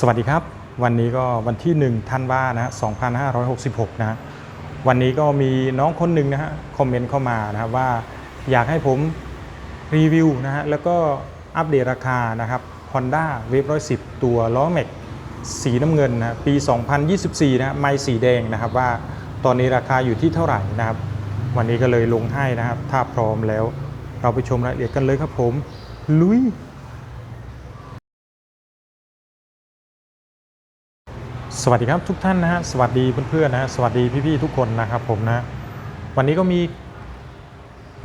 สวัสดีครับ วันนี้ก็วันที่ 1 ธันวานะฮะ2566 นะฮะวันนี้ก็มีน้องคนหนึ่งนะฮะคอมเมนต์เข้ามานะครับว่าอยากให้ผมรีวิวนะฮะแล้วก็อัปเดตราคานะครับ Honda w a v 110 ตัวล้อแม็กสีน้ำเงินนะปี 2024นะฮะไม้สีแดงนะครับว่าตอนนี้ราคาอยู่ที่เท่าไหร่นะครับ วันนี้ก็เลยลงให้นะครับ ถ้าพร้อมแล้วเราไปชมรายละเอียดกันเลยครับผมลุย สวัสดีครับทุกท่านนะฮะสวัสดีเพื่อนๆนะฮะสวัสดีพี่ๆทุกคนนะครับผมนะวันนี้ก็มี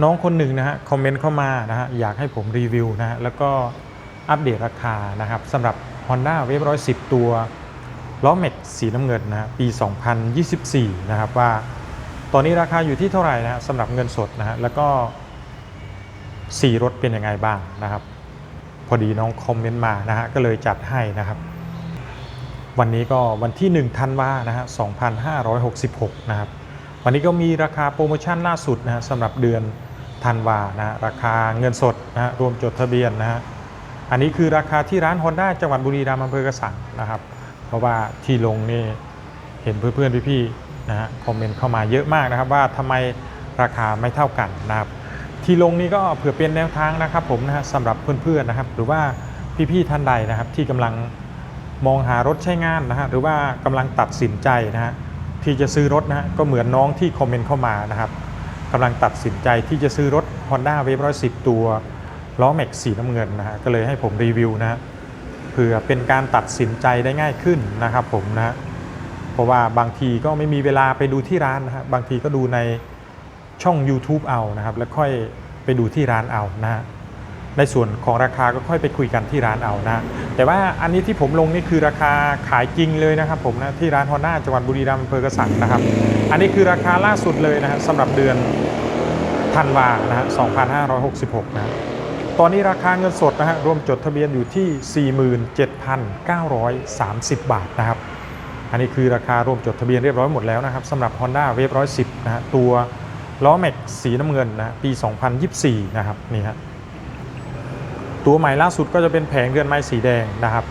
น้องคนหนึ่งนะฮะคอมเมนต์เข้ามานะฮะอยากให้ผมรีวิวนะฮะแล้วก็อัปเดตราคานะครับสำหรับ Honda w a v 110 ตัวล้อแม็กสีน้ำเงินนะฮะปี 2024 นะครับว่า ตอนนี้ราคาอยู่ที่เท่าไหร่นะฮะสำหรับเงินสดนะฮะแล้วก็สีรถเป็นยังไงบ้างนะครับ พอดีน้องคอมเมนต์มานะฮะก็เลยจัดให้นะครับ วันนี้ก็วันที่ 1 ธันวานะฮะ 2566 นะครับ วันนี้ก็มีราคาโปรโมชั่นล่าสุดนะฮะสำหรับเดือนธันวานะฮะราคาเงินสดนะฮะรวมจดทะเบียนนะฮะ อันนี้คือราคาที่ร้าน Honda จังหวัดบุรีรัมย์อำเภอกระสังนะครับ เพราะว่าที่ลงนี่เห็นเพื่อนๆพี่ๆนะฮะคอมเมนต์เข้ามาเยอะมากนะครับว่าทำไมราคาไม่เท่ากันนะครับ ที่ลงนี้ก็เผื่อเป็นแนวทางนะครับผมนะฮะสำหรับเพื่อนๆนะครับ หรือว่าพี่ๆท่านใดนะครับที่กำลัง มองหารถใช้งานนะฮะหรือว่ากำลังตัดสินใจนะฮะที่จะซื้อรถนะฮะก็เหมือนน้องที่คอมเมนต์เข้ามานะครับกำลังตัดสินใจที่จะซื้อรถ Honda w a v 110 ตัวล้อแม็กสีน้ำเงินนะฮะก็เลยให้ผมรีวิวนะฮะเพื่อเป็นการตัดสินใจได้ง่ายขึ้นนะครับผมนะฮะเพราะว่าบางทีก็ไม่มีเวลาไปดูที่ร้านนะฮะบางทีก็ดูในช่อง YouTube เอานะครับ แล้วค่อยไปดูที่ร้านเอานะฮะ ในส่วนของราคาก็ค่อยไปคุยกันที่ร้านเอานะ แต่ว่าอันนี้ที่ผมลงนี่คือราคาขายจริงเลยนะครับผมนะที่ร้านฮอนด้าจังหวัดบุรีรัมย์อำเภอกระสังนะครับ อันนี้คือราคาล่าสุดเลยนะฮะสำหรับเดือนธันวานะฮะ2566 นะ ตอนนี้ราคาเงินสดนะฮะรวมจดทะเบียนอยู่ที่ 47,930 บาทนะครับอันนี้คือราคารวมจดทะเบียนเรียบร้อยหมดแล้วนะครับสำหรับ Honda w a v 110 นะฮะตัวล้อแม็กสีน้ำเงินนะปี 2024 นะครับนี่ฮะ ตัวใหม่ล่าสุดก็จะเป็นแผงเรือนไม้สีแดงนะครับ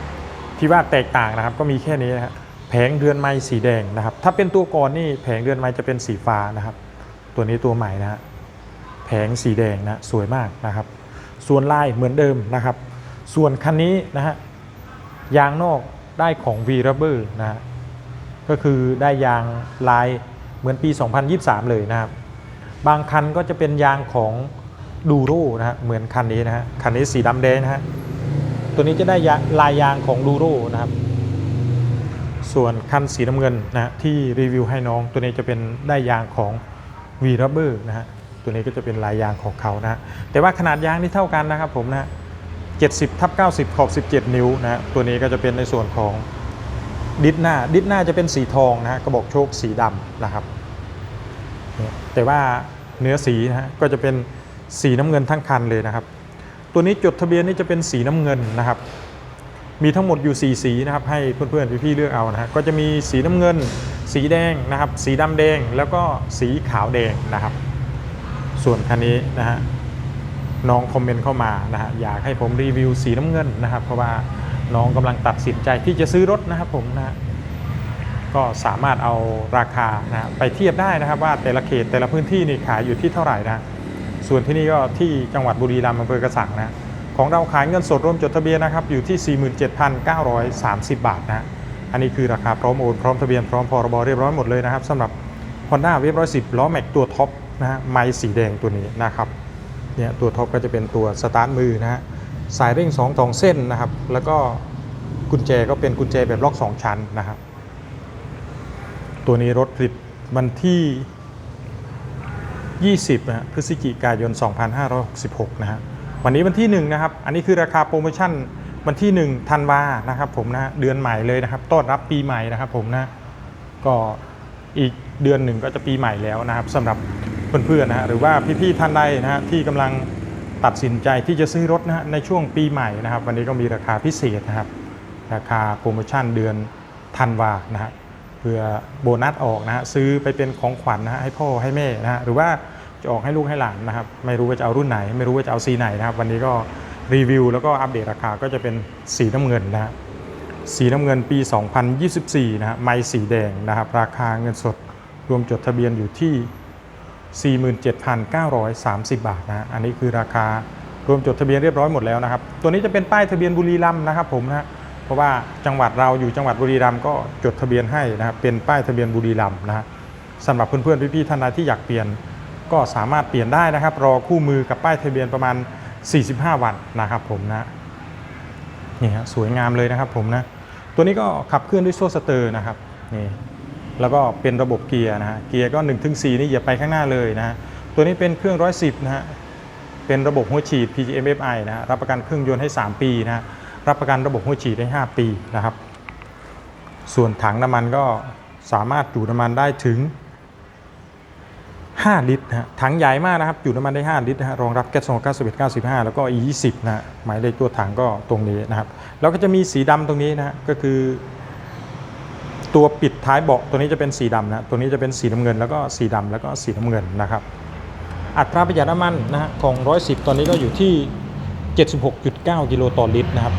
ที่ว่าแตกต่างนะครับก็มีแค่นี้นะแผงเรือนไม้สีแดงนะครับ ถ้าเป็นตัวก่อนนี่แผงเรือนไม้จะเป็นสีฟ้านะครับ ตัวนี้ตัวใหม่นะฮะแผงสีแดงนะสวยมากนะครับ ส่วนลายเหมือนเดิมนะครับ ส่วนคันนี้นะฮะยางนอกได้ของ v r u b b e r นะฮะก็คือได้ยางลายเหมือนปี 2023 เลยนะครับ บางคันก็จะเป็นยางของ ดูโรนะฮะเหมือนคันนี้นะฮะคันนี้สีดำแดงนะฮะตัวนี้จะได้ยลายยางของดูโรนะครับ ส่วนคันสีน้ำเงินนะฮะที่รีวิวให้น้อง ตัวนี้จะเป็นได้ยางของ v r u b b e r นะฮะตัวนี้ก็จะเป็นลายยางของเขานะฮะแต่ว่าขนาดยางนี่เท่ากันนะครับผมนะฮะ70ทับ90 ขอบ 17 นิ้วนะฮะตัวนี้ก็จะเป็นในส่วนของดิสหน้าดิสหน้าจะเป็นสีทองนะฮะกระบอกโชคสีดำนะครับ แต่ว่าเนื้อสีนะฮะก็จะเป็น สีน้ำเงินทั้งคันเลยนะครับ ตัวนี้จดทะเบียนนี่จะเป็นสีน้ำเงินนะครับ มีทั้งหมดอยู่ 4 สีนะครับ ให้เพื่อนๆพี่ๆเลือกเอานะฮะก็จะมีสีน้ำเงิน สีแดงนะครับ สีดำแดงแล้วก็สีขาวแดงนะครับ ส่วนคันนี้นะฮะน้องคอมเมนต์เข้ามานะฮะอยากให้ผมรีวิวสีน้ำเงินนะครับ เพราะว่าน้องกำลังตัดสินใจที่จะซื้อรถนะครับผมนะฮะก็สามารถเอาราคานะไปเทียบได้นะครับว่าแต่ละเขตแต่ละพื้นที่นี่ขายอยู่ที่เท่าไหร่นะ ส่วนที่นี่ก็ที่จังหวัดบุรีรัมย์อำเภอกระสังนะของเราขายเงินสดร่วมจดทะเบียนนะครับอยู่ที่ 47,930 บาทนะอันนี้คือราคาพร้อมโอนพร้อมทะเบียนพร้อมพรบเรียบร้อยหมดเลยนะครับสำหรับ Honda w a v 110 ล้อแม็กตัวท็อปนะฮะไม้สีแดงตัวนี้นะครับเนี่ยตัวท็อปก็จะเป็นตัวสตาร์ทมือนะฮะสายเร่ง2ทองเส้นนะครับ แล้วก็กุญแจก็เป็นกุญแจแบบล็อก 2 ชั้นนะครับตัวนี้รถผลิตวันที่ 20นะฮะพฤศจิกายน 2566 นะฮะ วันนี้วันที่1นะครับ อันนี้คือราคาโปรโมชั่นวันที่1ธันวานะครับผมนะ เดือนใหม่เลยนะครับ ต้อนรับปีใหม่นะครับผมนะ ก็อีกเดือนหนึ่งก็จะปีใหม่แล้วนะครับสำหรับเพื่อนๆนะฮะ หรือว่าพี่ๆท่านใดนะฮะที่กำลังตัดสินใจที่จะซื้อรถนะฮะในช่วงปีใหม่นะครับ วันนี้ก็มีราคาพิเศษนะครับ ราคาโปรโมชั่นเดือนธันวานะฮะ เพื่อโบนัสออกนะฮะซื้อไปเป็นของขวัญนะฮะให้พ่อให้แม่นะฮะหรือว่าจะออกให้ลูกให้หลานนะครับไม่รู้ว่าจะเอารุ่นไหน ไม่รู้ว่าจะเอาสีไหนนะครับวันนี้ก็รีวิวแล้วก็อัปเดตราคาก็จะเป็นสีน้ำเงินนะฮะสีน้ำเงินปี 2024นะฮะไม้สีแดงนะครับราคาเงินสดรวมจดทะเบียนอยู่ที่ 47,930 บาทนะฮะอันนี้คือราคารวมจดทะเบียนเรียบร้อยหมดแล้วนะครับตัวนี้จะเป็นป้ายทะเบียนบุรีรัมย์นะครับผมนะฮะ เพราะว่าจังหวัดเราอยู่จังหวัดบุรีรัมย์ก็จดทะเบียนให้นะครับเป็นป้ายทะเบียนบุรีรัมย์นะฮะสำหรับเพื่อนๆพี่ๆท่านใดที่อยากเปลี่ยนก็สามารถเปลี่ยนได้นะครับ รอคู่มือกับป้ายทะเบียนประมาณ 45 วันนะครับผมนะนี่ฮะสวยงามเลยนะครับผมนะตัวนี้ก็ขับเคลื่อนด้วยโซ่สเตอร์นะครับนี่แล้วก็เป็นระบบเกียร์นะฮะเกียร์ก็1ถึง4นี่เหยียบไปข้างหน้าเลยนะฮะตัวนี้เป็นเครื่อง 110นะฮะเป็นระบบหัวฉีด PGMFI นะฮะรับประกันเครื่องยนต์ให้ 3 ปีนะฮะ รับประกันระบบหัวฉีดได้ 5 ปีนะครับ ส่วนถังน้ำมันก็สามารถจุน้ำมันได้ถึง 5 ลิตรนะถังใหญ่มากนะครับจุน้ำมันได้ 5 ลิตรนะรองรับแก๊สโซ91 95 แล้วก็ E20 นะหมายเลขตัวถังก็ตรงนี้นะครับ แล้วก็จะมีสีดำตรงนี้นะฮะก็คือตัวปิดท้ายเบาะตัวนี้จะเป็นสีดำนะ ตัวนี้จะเป็นสีน้ำเงิน แล้วก็สีดำแล้วก็สีน้ำเงินนะครับ อัตราประหยัดน้ำมันนะฮะของ 110 ตอนนี้ก็อยู่ที่ 76.9 กิโลต่อลิตรนะครับ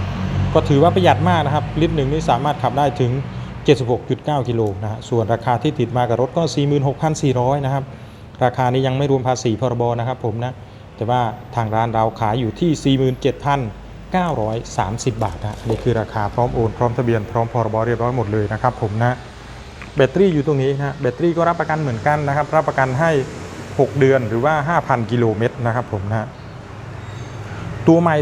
ก็ถือว่าประหยัดมากนะครับ ลิตรหนึ่งนี่สามารถขับได้ถึง 76.9 กิโลนะฮะส่วนราคาที่ติดมากับรถก็ 46,400 นะครับ ราคานี้ยังไม่รวมภาษีพรบนะครับผมนะ แต่ว่าทางร้านเราขายอยู่ที่ 47,930 บาทนะนี่คือราคาพร้อมโอนพร้อมทะเบียนพร้อมพรบเรียบร้อยหมดเลยนะครับผมนะแบตเตอรี่อยู่ตรงนี้นะแบตเตอรี่ก็รับประกันเหมือนกันนะครับ รับประกันให้ 6 เดือนหรือว่า 5,000 กิโลเมตรนะครับผมนะ ตัวใหม่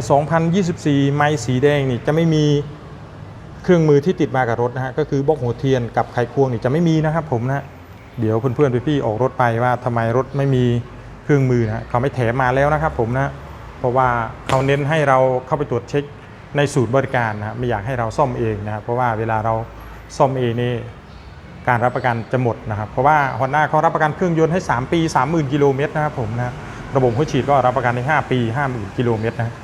2024 ไม้สีแดงนี่จะไม่มีเครื่องมือที่ติดมากับรถนะฮะก็คือบล็อกหัวเทียนกับไขควงนี่จะไม่มีนะครับผมนะเดี๋ยวเพื่อนๆพี่ๆออกรถไปว่าทำไมรถไม่มีเครื่องมือนะเขาไม่แถมมาแล้วนะครับผมนะเพราะว่าเขาเน้นให้เราเข้าไปตรวจเช็คในศูนย์บริการนะไม่อยากให้เราซ่อมเองนะครับเพราะว่าเวลาเราซ่อมเองนี่การรับประกันจะหมดนะครับเพราะว่า Honda เขารับประกันเครื่องยนต์ให้ 3 ปี 30,000 กิโลเมตรนะครับผมนะ ระบบหัวฉีดก็รับประกันใน 5 ปี50,000กิโลเมตรนะ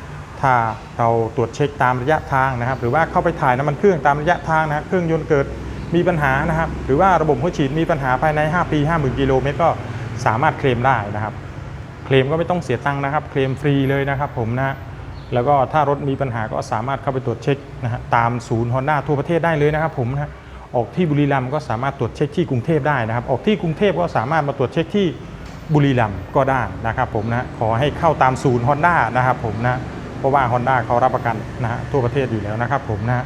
ถ้าเราตรวจเช็คตามระยะทางนะครับ หรือว่าเข้าไปถ่ายน้ำมันเครื่องตามระยะทางนะเครื่องยนต์เกิดมีปัญหานะครับ หรือว่าระบบหัวฉีดมีปัญหาภายใน 5 ปี 50,000กิโลเมตรก็สามารถเคลมได้นะครับ เคลมก็ไม่ต้องเสียตังค์นะครับ เคลมฟรีเลยนะครับผมนะแล้วก็ถ้ารถมีปัญหาก็สามารถเข้าไปตรวจเช็คนะฮะตามศูนย์ Honda ทั่วประเทศได้เลยนะครับผมนะออกที่บุรีรัมย์ก็สามารถตรวจเช็คที่กรุงเทพได้นะครับ ออกที่กรุงเทพก็สามารถมาตรวจเช็คที่ บุรีรัมย์ก็ได้นะครับผมนะขอให้เข้าตามศูนย์ Honda นะครับผมนะเพราะว่า Honda เขารับประกันนะฮะทั่วประเทศอยู่แล้วนะครับผมนะ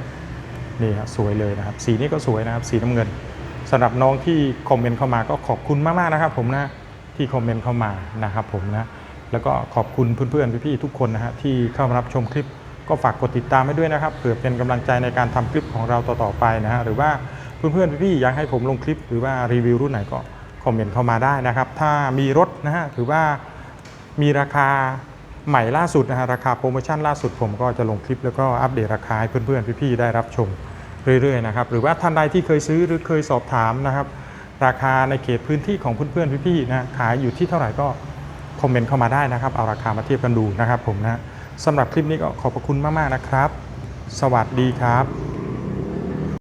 นี่ฮะสวยเลยนะครับสีนี้ก็สวยนะครับสีน้ำเงินสำหรับน้องที่คอมเมนต์เข้ามาก็ขอบคุณมากๆนะครับผมนะที่คอมเมนต์เข้ามานะครับผมนะแล้วก็ขอบคุณเพื่อนๆพี่ๆทุกคนนะฮะที่เข้ามารับชมคลิปก็ฝากกดติดตามให้ด้วยนะครับเผื่อเป็นกำลังใจในการทำคลิปของเราต่อๆไปนะฮะหรือว่าเพื่อนๆพี่ๆอยากให้ผมลงคลิปหรือว่ารีวิวรุ่นไหนก็ คอมเมนต์เข้ามาได้นะครับ ถ้ามีรถนะฮะหรือว่ามีราคาใหม่ล่าสุดนะฮะราคาโปรโมชั่นล่าสุดผมก็จะลงคลิปแล้วก็อัปเดตราคาให้เพื่อนๆพี่ๆได้รับชมเรื่อยๆนะครับหรือว่าท่านใดที่เคยซื้อหรือเคยสอบถามนะครับ ราคาในเขตพื้นที่ของเพื่อนๆพี่ๆนะขายอยู่ที่เท่าไหร่ก็คอมเมนต์เข้ามาได้นะครับ เอาราคามาเทียบกันดูนะครับผมนะสำหรับคลิปนี้ก็ขอบพระคุณมากๆนะครับ สวัสดีครับ